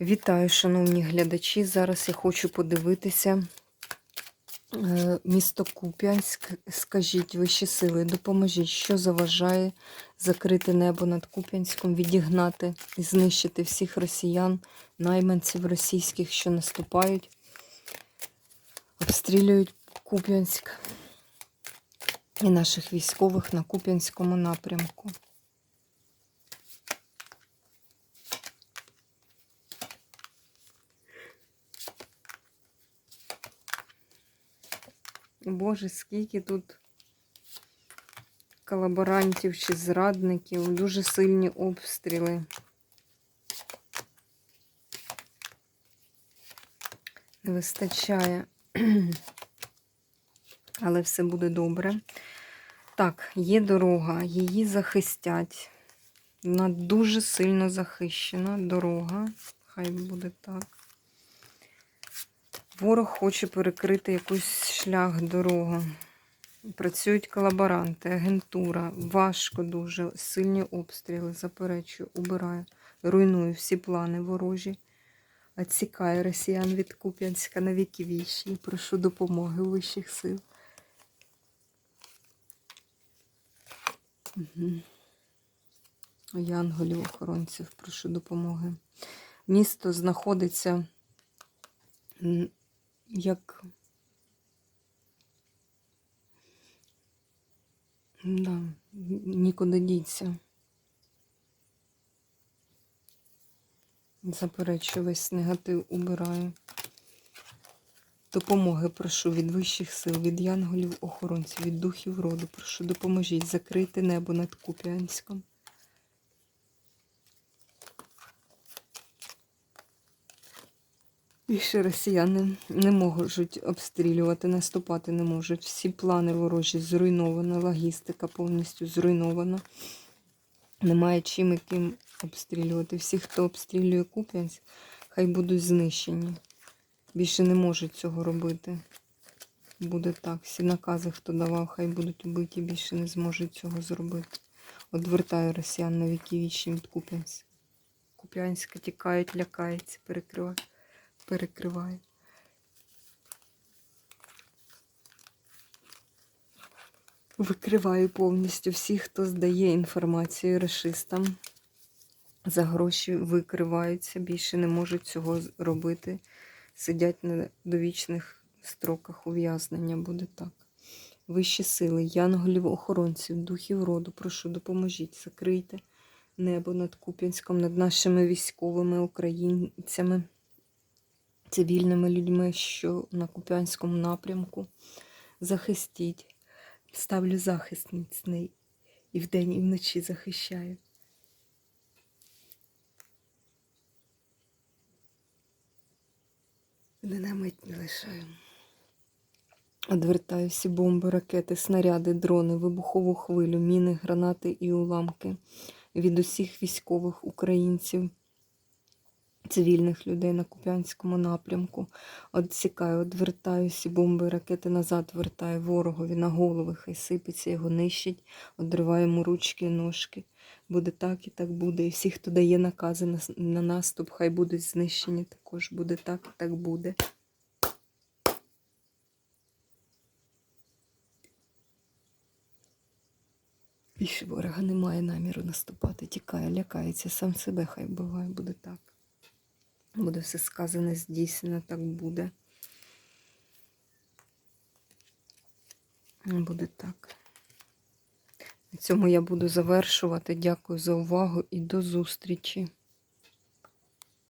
Вітаю, шановні глядачі. Зараз я хочу подивитися е, місто Куп'янськ. Скажіть, вищі сили, допоможіть, що заважає закрити небо над Куп'янськом, відігнати і знищити всіх росіян, найманців російських, що наступають, обстрілюють Куп'янськ і наших військових на Куп'янському напрямку. Боже, скільки тут колаборантів чи зрадників, дуже сильні обстріли. Не вистачає. Але все буде добре. Так, є дорога, її захистять. Вона дуже сильно захищена дорога. Хай буде так. Ворог хоче перекрити якийсь шлях, дорогу. Працюють колаборанти, агентура. Важко дуже. Сильні обстріли. Заперечую, убираю. Руйную всі плани ворожі. Отсікаю росіян від Куп'янська на віки вічні. Прошу допомоги вищих сил. Угу. Янголів, охоронців, прошу допомоги. Місто знаходиться як да, нікуди діться. Заперечую весь негатив убираю. Допомоги прошу від вищих сил, від янголів, охоронців, від духів роду. Прошу, допоможіть закрити небо над Куп'янськом. Більше росіяни не можуть обстрілювати, наступати не можуть. Всі плани ворожі зруйновано, логістика повністю зруйнована. Немає чим яким обстрілювати. Всі, хто обстрілює Куп'янськ, хай будуть знищені. Більше не можуть цього робити. Буде так. Всі накази, хто давав, хай будуть убиті, більше не зможуть цього зробити. Одвертаю росіян на віки вічні від Куп'янська. Куп'янська тікають, лякаються, перекривають перекриває. Викриваю повністю всіх, хто здає інформацію расистам. За гроші викриваються, більше не можуть цього робити. Сидять на довічних строках ув'язнення, буде так. Вищі сили, янголів, охоронців, духів роду, прошу, допоможіть, закрийте небо над Куп'янськом, над нашими військовими українцями цивільними людьми, що на Куп'янському напрямку. Захистіть. Ставлю захист міцний. І вдень, і вночі захищаю. Не на мить не лишаю. Одвертаю всі бомби, ракети, снаряди, дрони, вибухову хвилю, міни, гранати і уламки від усіх військових українців цивільних людей на Куп'янському напрямку. Отсікаю, одвертаю всі бомби, ракети назад вертаю ворогові на голови, хай сипеться, його нищить, одриваю йому ручки і ножки. Буде так і так буде. І всі, хто дає накази на, на наступ, хай будуть знищені також. Буде так і так буде. Більше ворога немає наміру наступати, тікає, лякається, сам себе хай вбиває, буде так. Буде все сказане, здійснено, так буде. Буде так. На цьому я буду завершувати. Дякую за увагу і до зустрічі!